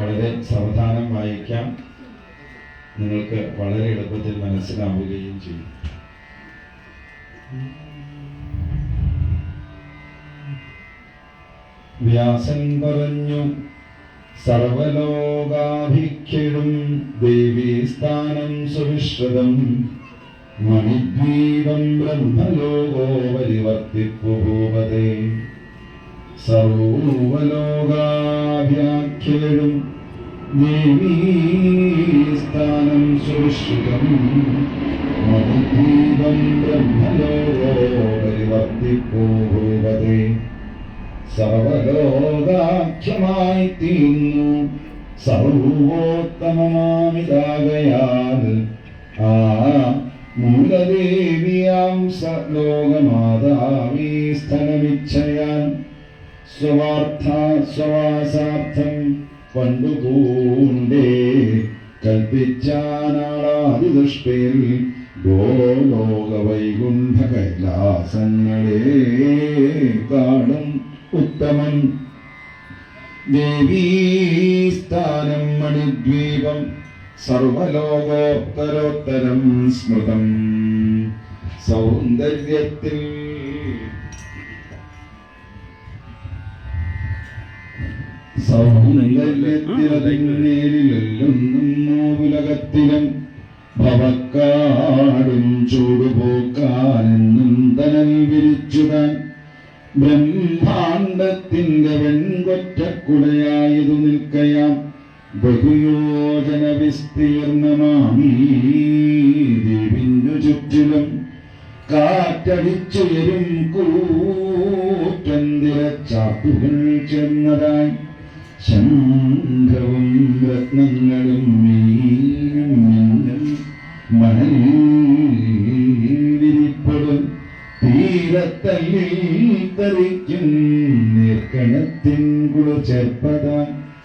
വളരെ സാവധാനം വായിക്കാം. നിങ്ങൾക്ക് വളരെ എളുപ്പത്തിൽ മനസ്സിലാവുകയും ചെയ്യും. വ്യാസൻ പറഞ്ഞു സർവലോകാഭിഖ്യഴും ദേവീസ്ഥാനം സുവിശ്രുതം. മണിദ്വീപം ബ്രഹ്മലോകോ പരിവർത്തിപ്പുഭൂപതേ സർവലോകാഭ്യാഖ്യഴും ദേവീസ്ഥാനം സുരക്ഷിതം. മതിദീപം ബ്രഹ്മലോകോ പരിവർത്തിപ്പുഭൂപതേ സർവലോകാഖ്യമായി തീർന്നു. സർവോത്തമമാമിതാകയാൽ ആ മൂലദേവിയാം ലോകമാതാവീ സ്ഥലമിച്ഛയാൻ സ്വാർത്ഥ സ്വവാസാർത്ഥം പണ്ടുകൂണ്ടേ. കൽപ്പിച്ചാനാളാതിദൃഷ്ടയിൽ ഗോലോക വൈകുണ്ഠ കൈലാസങ്ങളെ കാണും ഉത്തമൻ. ദേവീസ്ഥാനം മണിദ്വീപം സർവലോകോത്തരോത്തരം സ്മൃതം. സൗന്ദര്യത്തിൽ സൗന്ദര്യത്തിലതിന്നേരിലെല്ലുന്നു ഉലകത്തിലും ഭവക്കാടും ചൂടുപോക്കാനെന്നും തനൽ വിരിച്ചുതാൻ ബ്രഹ്മാണ്ടത്തിന്റെ വെൺകൊറ്റക്കുടയായതു നിൽക്കയാം ബഹുയോജന വിസ്തീർണമാമീ ദേവിഞ്ഞു ചുറ്റിലും കാറ്റടിച്ചുയരും കൂറ്റന്തിര ചാപ്പുകൾ ചെന്നതായി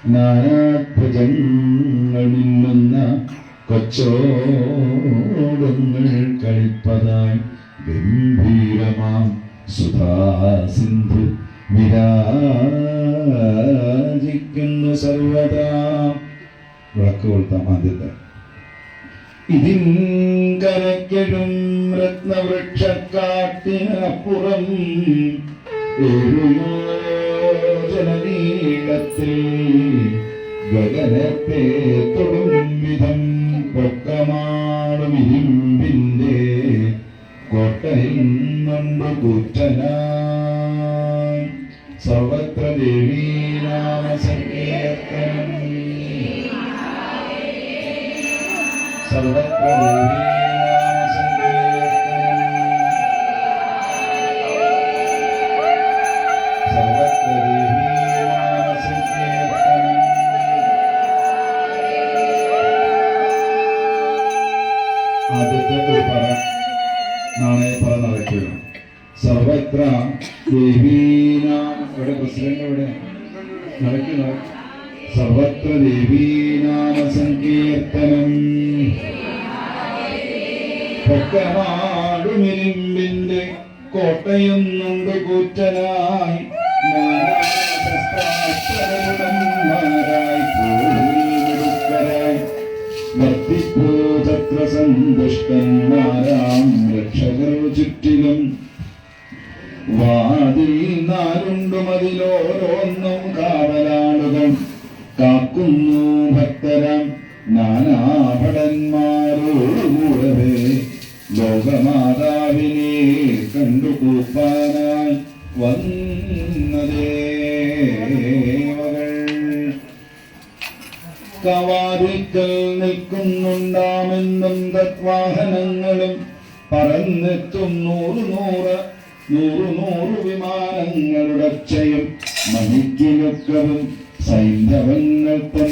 നാനാഭുജങ്ങൾ മിന്നുന്ന കൊച്ചോടങ്ങൾ കളിപ്പതായി ഗംഭീരമാം സുധാസിന്ധു വിരാജിക്കുന്നു സർവദാ. വിളക്ക് കൊളുത്താം ആദ്യത്തെ. ഇതിൻ കരയ്ക്കഴും രത്നവൃക്ഷക്കാട്ടിനപ്പുറം ഏഴുയോജനീളത്തിൽ ഗഗനത്തെ തൊടും വിധം പൊക്കമാടും ഇരുമ്പിന്റെ കോട്ടയിൽ നണ്ടു കൂറ്റനായി സർവത്ര ദേവീനാമ സങ്കീർത്തനം. സർവത്ര ദേവീനാമ പറ നടക്കുകയാണ് സർവത്ര സർവത്ര ദേവീനാമ സങ്കീർത്തനം പൊക്കമാടുമിരിമ്പിന്റെ കോട്ടയൊന്നുണ്ട് കൂറ്റനായി വർദ്ധിപ്പൂതത്ര സന്തുഷ്ടന്മാരാം വാതിൽ നാലുണ്ടു മതിലോരോന്നും കാവലാളുകൾ കാക്കുന്നു ഭക്തരാം നാനാഭടന്മാരോടുകൂടവേ. ലോകമാതാവിനെ കണ്ടു കൂപ്പാനായി വന്നതേ ദേവകൾ കവാതിക്കൽ നിൽക്കുന്നുണ്ടാമെന്നും തത്വാഹനങ്ങളും പറന്നെത്തും നൂറ് നൂറ് നൂറ് നൂറു വിമാനങ്ങളുടെ ക്ഷയം മണിക്കിലൊക്കവും സൈന്ധവങ്ങൾ തൻ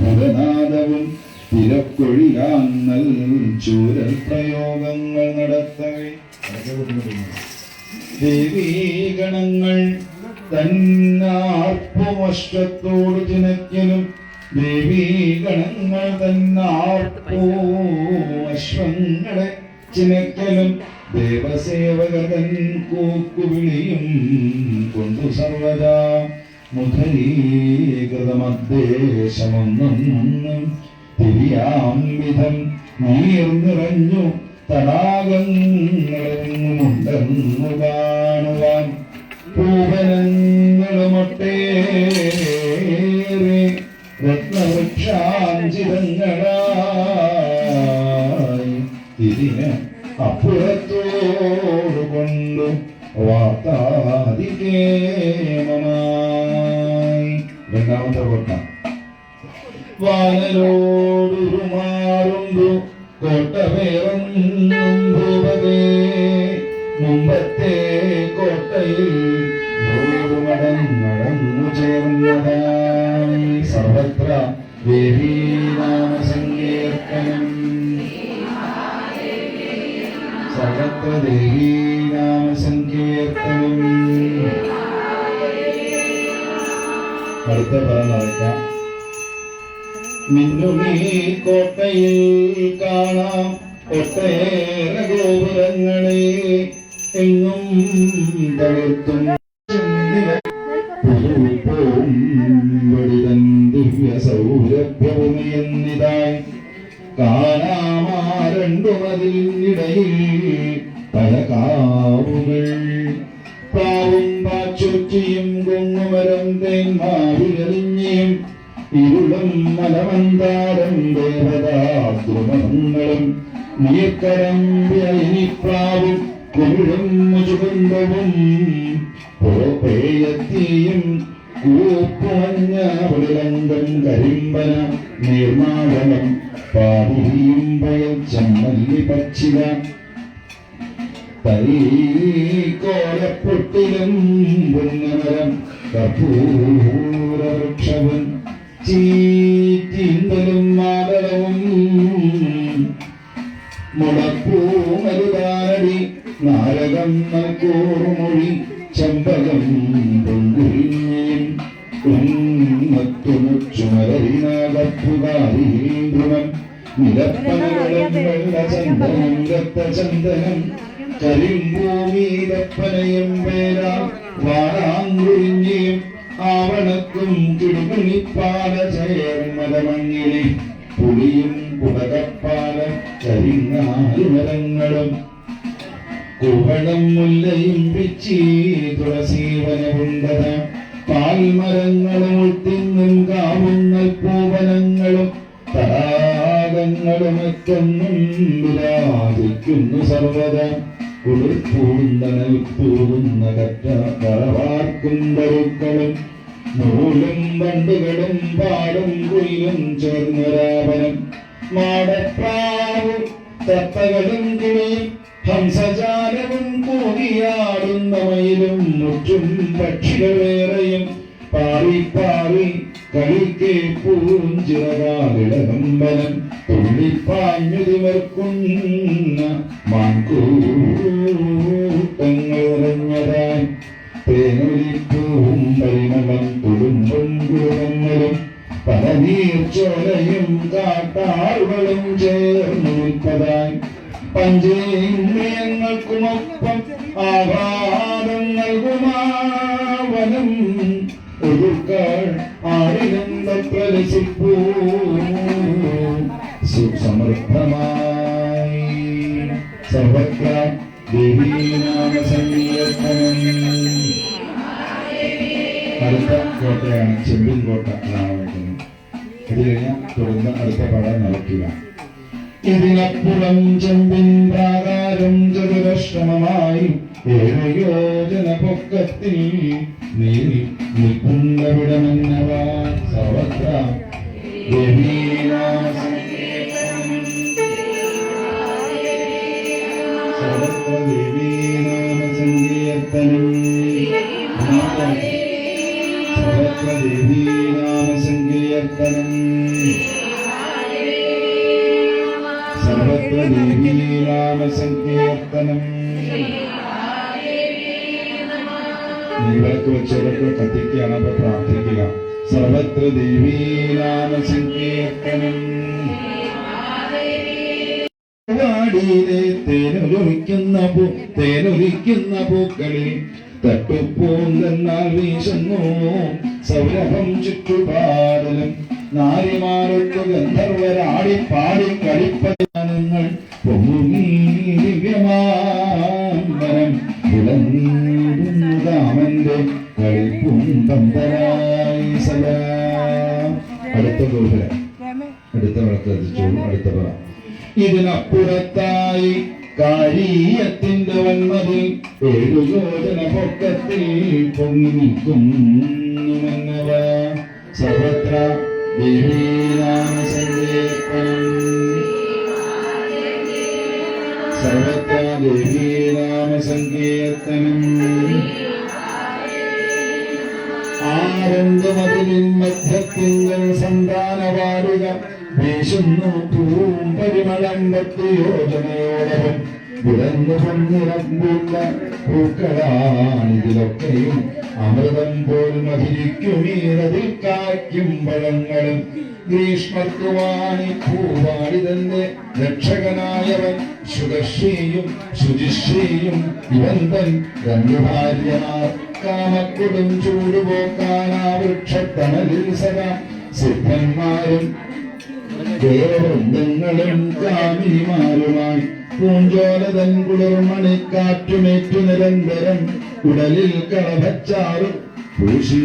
ഭുരനാദവും തിരക്കൊഴിയാന്നൽ ചൂരൽ പ്രയോഗങ്ങൾ നടത്തവേ. ദേവീഗണങ്ങൾ തന്നാർപ്പുമഷ്ടത്തോട് ചിനയ്ക്കലും ദേവീഗണങ്ങൾ തന്നാർപ്പോ അശ്വങ്ങളെ ചിനയ്ക്കലും ദേവസേവകൻ കൂക്കുവിളിയും കൊണ്ടു സർവദാ മുഖരീകൃതമദ്ദേശമൊന്നും തിരിയാം വിധം നീർ നിറഞ്ഞു തടാകങ്ങളെങ്ങുമുണ്ടെന്നു കാണുവാൻ പൂവനങ്ങളുമൊട്ടേറെ രത്നവൃക്ഷാഞ്ചിതങ്ങളായി ഇതിന് അപ്പുറത്തോടു കൊണ്ടു. വാർത്താതികേമമായി രണ്ടാമത്തെ കോട്ട വാനലോടുമാറുണ്ടു കോട്ട വേറൊന്നും ഭൂപതേ മുമ്പത്തെ കോട്ടയിൽ നടന്നു ചേർന്നതായി. സർവത്ര ദേവീനാമ സങ്കീർത്തനം അടുത്ത പദം നടക്കാം മിന്നുമീ കോട്ടയിൽ കാണാം ഒട്ടേറെ ഗോപുരങ്ങളെ എങ്ങും തകർത്തും ദിവ്യ സൗരഭ്യഭൂമിയെന്നിതായി കാണാമാരണ്ടുമതിനിടയിൽ പല കാവുകൾ പാവും പാച്ചുറ്റിയും കൊങ്ങുമരം തേന്മാവിലെറിഞ്ഞിയും ഇരുളും മലമന്താരം ദേവതാദ്രുമങ്ങളും നീർക്കരമ്പ്യനിപ്രാവും കുമിഴും മുചുകുന്തവും പുറപ്പേയത്തിയും കൂപ്പുമഞ്ഞ വെളിലങ്കം കരിമ്പന നീർമാടനം പാതിരിയും പയൽ ചമ്മല്ലി പച്ചില തൈക്കോലപ്പൊട്ടിലും പുന്നമരം കർപ്പൂരവൃക്ഷവും ചീറ്റിന്തലും മാതളവും മുളപ്പൂമരുതാനടി നാരകം നൽകൂറുമൊഴി ചമ്പകം പൊങ്കുരിഞ്ഞയും ഉന്നത്തുമുച്ചുമലരിനാകപ്പുകാരീന്ദ്രമം നിലപ്പനകളും വെള്ളചന്ദനം രക്തചന്ദനം കരിമ്പൂമീതപ്പനയും പേര വാരാങ്കുരിഞ്ഞയും ആവണക്കും കിടുകുണിപ്പാല ചേർമലമങ്ങിലെ പുളിയും കുടകപ്പാല കരിങ്ങാലുമരങ്ങളും. കുവളം മുല്ലയും പിച്ചി തുളസീവനമുണ്ടത പാൽമരങ്ങളും ഉൾത്തിങ്ങും കാവുന്ന പൂവനങ്ങളും. തടാകങ്ങളും എത്തുന്നും വിരാജിക്കുന്നു സർവത കളവാർക്കും തരുക്കളും നൂലും വണ്ടുകളും പാടും കുയിലും ചേർന്നൊരാവനം മാടപ്രാവും തത്തകളും കിളിയും ഹംസജാലവും കൂടിയാടുന്ന മയിലും മുറ്റും പക്ഷികളേറെയും പാറി പാറി കളിക്കെ പൂഞ്ചിറകാലിടകമ്പലം തുള്ളിപ്പാഞ്ഞു തിമർക്കുന്ന മാൻകൂട്ടങ്ങൾ നിറഞ്ഞതായി തേനൊലിപ്പൂവും പരിമളം തുളുമ്പും കുടുംബങ്ങളും പല നീർച്ചോലയും കാട്ടാറുകളും ചേർന്നു നിൽപ്പതായി. പഞ്ചേന്ദ്രിയങ്ങൾക്കുമൊപ്പം ആഘാതം നൽകുമാവനം. ഒഴുക്കൾ ആടിനന്ദ പ്രലസിപ്പൂ കോട്ടയാണ് ചെമ്പിൻ കോട്ട എന്നാണ് ഇത് കഴിഞ്ഞാൽ തുടർന്ന് അടുത്ത പടം നടക്കുക. ഇതിനപ്പുറം ചെമ്പിൻ പ്രാകാരം ചതുരശ്രമമായി ഏഴ് യോജന പൊക്കത്തിൽ നീരി സർവത്ര. സർവത്ര ദേവീനാമ സങ്കീർത്തനം സർവത്ര ദേവീനാമ സങ്കീർത്തനം സർവത്ര ദേവീനാമ സങ്കീർത്തനം നിങ്ങൾക്ക് വെച്ചവർക്ക് കത്തിക്കുകയാണ് അപ്പൊ പ്രാർത്ഥിക്കുക. സർവത്ര ദേവീനാമസങ്കീർത്തനം വാടിയിലെ തേനൊലിക്കുന്ന പൂ തേനൊലിക്കുന്ന പൂക്കളിൽ തട്ടുപൂന്തെന്നാൽ വീശുന്നു. സൗരഭം ചുറ്റുപാടലും നാരിമാരൊക്കെ ഗന്ധർവരാടി പാടി കളിപ്പതിനങ്ങൾ പൊങ്ങി ദിവ്യമാമ്പനം വിളങ്ങിടുന്നു രാമന്റെ കളിപ്പുന്തരായി സദാ. അടുത്ത ഗോപുരം. അടുത്ത കത്തിച്ചോളൂ അടുത്ത പറ. ഇതിനപ്പുറത്തായി കാരീയത്തിന്റെ വന്മതിൽ ഏഴു യോജന പൊക്കത്തിൽ പൊങ്ങി നിൽക്കുന്നുവെന്നവ സർവത്ര ദേവീനാമ സങ്കീർത്തനം. സർവത്ര ദേവീനാമ സങ്കീർത്തനം. ആരണ്ട് മതിലിൻ മധ്യത്തിങ്കൽ സന്താനവാരുക വീശുന്നു പൂവും പരിമളം പത്ത് യോജനയോടവും വിടന്നു പൊന്നിറങ്ങുന്ന പൂക്കളാണിതിലൊക്കെയും. അമൃതം പോലും അഭിരിക്കുമീരതിൽ കായ്ക്കും പഴങ്ങളും. ഗ്രീഷ്മത്വമാണി പൂവാടിതന്റെ രക്ഷകനായവൻ സുഖശ്രീയും ശുചിശ്രീയും ഇവന്തൻ രണ്ടു ഭാര്യമാർ. കാമക്കൊടും ചൂടുപോക്കാനാ വൃക്ഷത്തണലിൽ സദാ സിദ്ധന്മാരും. ദേവവൃന്ദങ്ങളും കാമിനിമാരുമായി. പൂഞ്ചോലതൻ കുളിർമണിക്കാറ്റുമേറ്റു നിരന്തരം ഉടലിൽ കളഭച്ചാറും പൂശി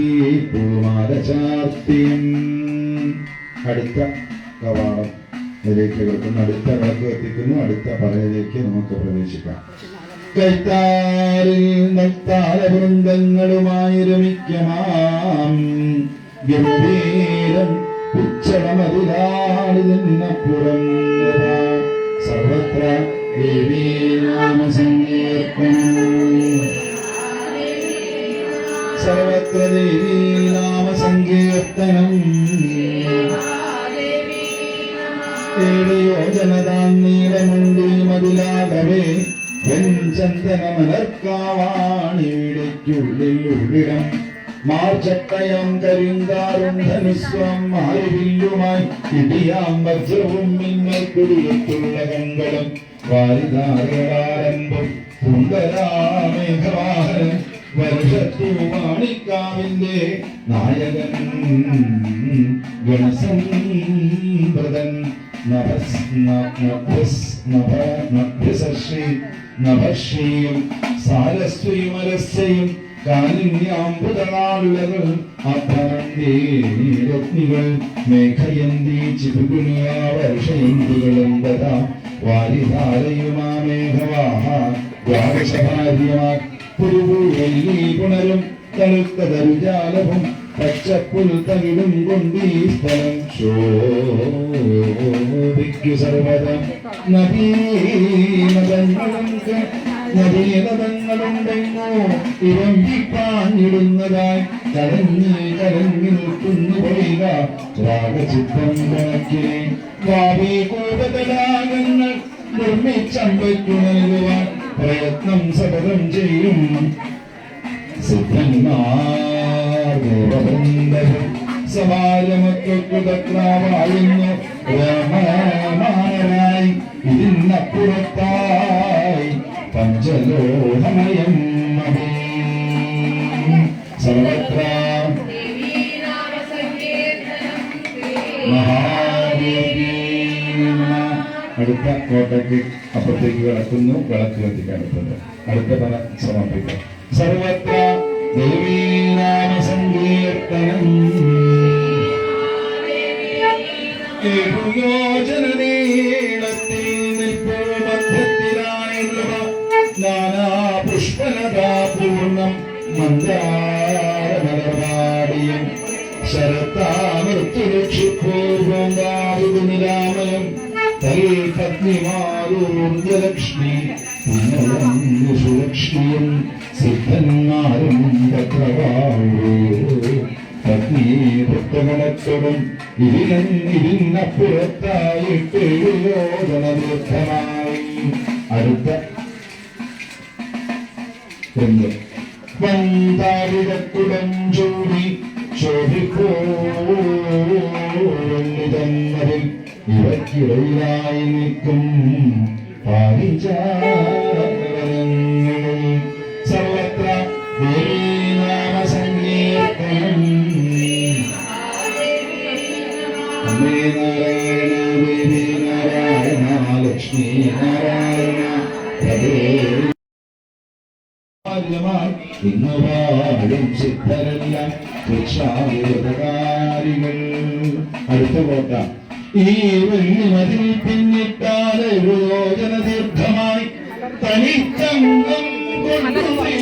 പൂമാല ചാർത്തിയും. അടുത്ത കവാടം ഇതിലേക്ക് കിടക്കുന്നു. അടുത്ത വിളക്ക് എത്തിക്കുന്നു അടുത്ത പറയിലേക്ക് നമുക്ക് പ്രവേശിക്കാം. കൈത്താറിൽ നത്താല വൃന്ദങ്ങളുമായി രമിക്കമാം ഗംഭീരം ഉച്ചടമതിലാടി നിന്നപ്പുറം സർവത്ര ദേവീ സങ്കീർത്തനം സർവത്ര ദേവീ നാമ സങ്കീർത്തനം ഏഴ് യോജനതാൻ നീളമുണ്ടി മതിലാകവേ വെഞ്ചന്ദനമലർക്കാവാണിവിടയ്ക്കുള്ളിൽ ഉള്ളിടം മാർച്ചട്ടയം കരിങ്കാറും ധനുസ്വം മാരുവില്ലുമായി ഇടിയാം വജ്രവും മിന്നൽ കുടിയത്തുള്ള കങ്കളും വാരിധാരകളാരംഭം സുന്ദരാമേഘവാഹനം. വർഷത്തു മാണിക്കാവിന്റെ നായകൻ നഭ്യസർഷി നഭശ്രീയും സാരസ്വയും അരസ്യയും കാലിന്യാമ്പുതനാളുകൾ അഭരണ്യേരഗ്നികൾ മേഘയന്തി ചിപുകുനിയാ വർഷയന്തികളും തഥാ വാരിധാരയുമാ മേഘവാഹ ദ്വാദശഭാര്യമാ പുരുവെള്ളി പുണരും തണുത്ത തരുജാലവും പച്ചപ്പുൽ തകിടും കൊണ്ടീ സ്ഥലം ശോഭിക്കു സർവതം നദീനദങ്ങളും നദീനദങ്ങളുണ്ടെങ്ങോ? ഇരമ്പിപ്പാഞ്ഞിടുന്നതായി കരഞ്ഞ് കരഞ്ഞു നിൽക്കുന്നു പോയിക രാഗചിത്രം കണക്കെ ഭാവി കൂടതടാകങ്ങൾ നിർമ്മിച്ചമ്പയ്ക്കു നൽകുവാൻ പ്രയത്നം സതതം ചെയ്യും. സിദ്ധന്മാർ ദേവവൃന്ദരും സമാജമക്കു തത്രാവാഴുന്നു രാമമാനായി ഇതിനപ്പുറത്തായി പഞ്ചലോഹമയം സർവത്ര അടുത്ത കോട്ടയ്ക്ക് അപ്പുറത്തേക്ക് കിടക്കുന്നു വിളക്ക് കത്തിക്കാൻ അടുത്തത്. അടുത്ത പല സമർപ്പിക്കാം സർവത്ര ദേവീനാമ സങ്കീർത്തനം ീളത്തിൽ നിൽപ്പോ മധ്യത്തിലായുള്ള നാനാ ശരത്താമൃത്തുരക്ഷിപ്പൂർവം നിരാമയം തൽപത്നിമാരൂർജലക്ഷ്മി സുലക്ഷ്മിയും സിദ്ധന്മാരും പത്നിയെ പുസ്തകണത്തോടും ഇതിനും ഇതിനപ്പുറത്തായിട്ട് യോജനദീർഘമായി അടുത്ത എന്ന് വന്താവിടക്കുടം ചൂടി ശോഭിപ്പോന്നിതന്നതിൽ ഇവയ്ക്കിടയിലായി നിൽക്കും പാരിചാരങ്ങളിൽ സർവത്ര ദേവീനാമ സങ്കീർത്തനം അമ്മേ നാരായണ ദേവി. നാരായണ ലക്ഷ്മി നാരായണ ഇന്നുപാടും സിദ്ധരെല്ലാം വൃക്ഷാവിരുതകാരികൾ അടുത്ത കോട്ട ഈ വെള്ളിമതിൽ പിന്നിട്ടാതെ യോജന ദീർഘമായി തനിച്ചങ്കം കൊണ്ടുപോയി